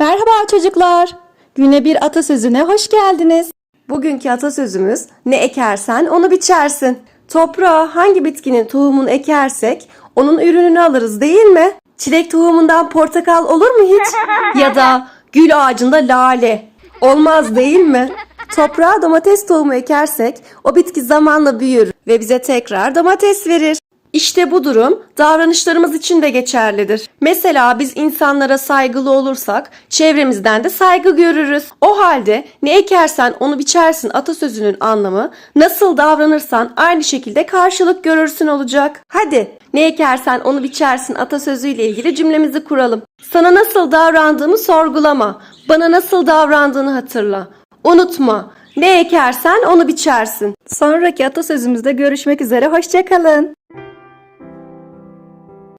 Merhaba çocuklar. Güne bir atasözüne hoş geldiniz. Bugünkü atasözümüz ne ekersen onu biçersin. Toprağa hangi bitkinin tohumunu ekersek onun ürününü alırız değil mi? Çilek tohumundan portakal olur mu hiç? Ya da gül ağacında lale. Olmaz değil mi? Toprağa domates tohumu ekersek o bitki zamanla büyür ve bize tekrar domates verir. İşte bu durum davranışlarımız için de geçerlidir. Mesela biz insanlara saygılı olursak çevremizden de saygı görürüz. O halde ne ekersen onu biçersin atasözünün anlamı nasıl davranırsan aynı şekilde karşılık görürsün olacak. Hadi ne ekersen onu biçersin atasözüyle ilgili cümlemizi kuralım. Sana nasıl davrandığımı sorgulama. Bana nasıl davrandığını hatırla. Unutma. Ne ekersen onu biçersin. Sonraki atasözümüzde görüşmek üzere. Hoşçakalın.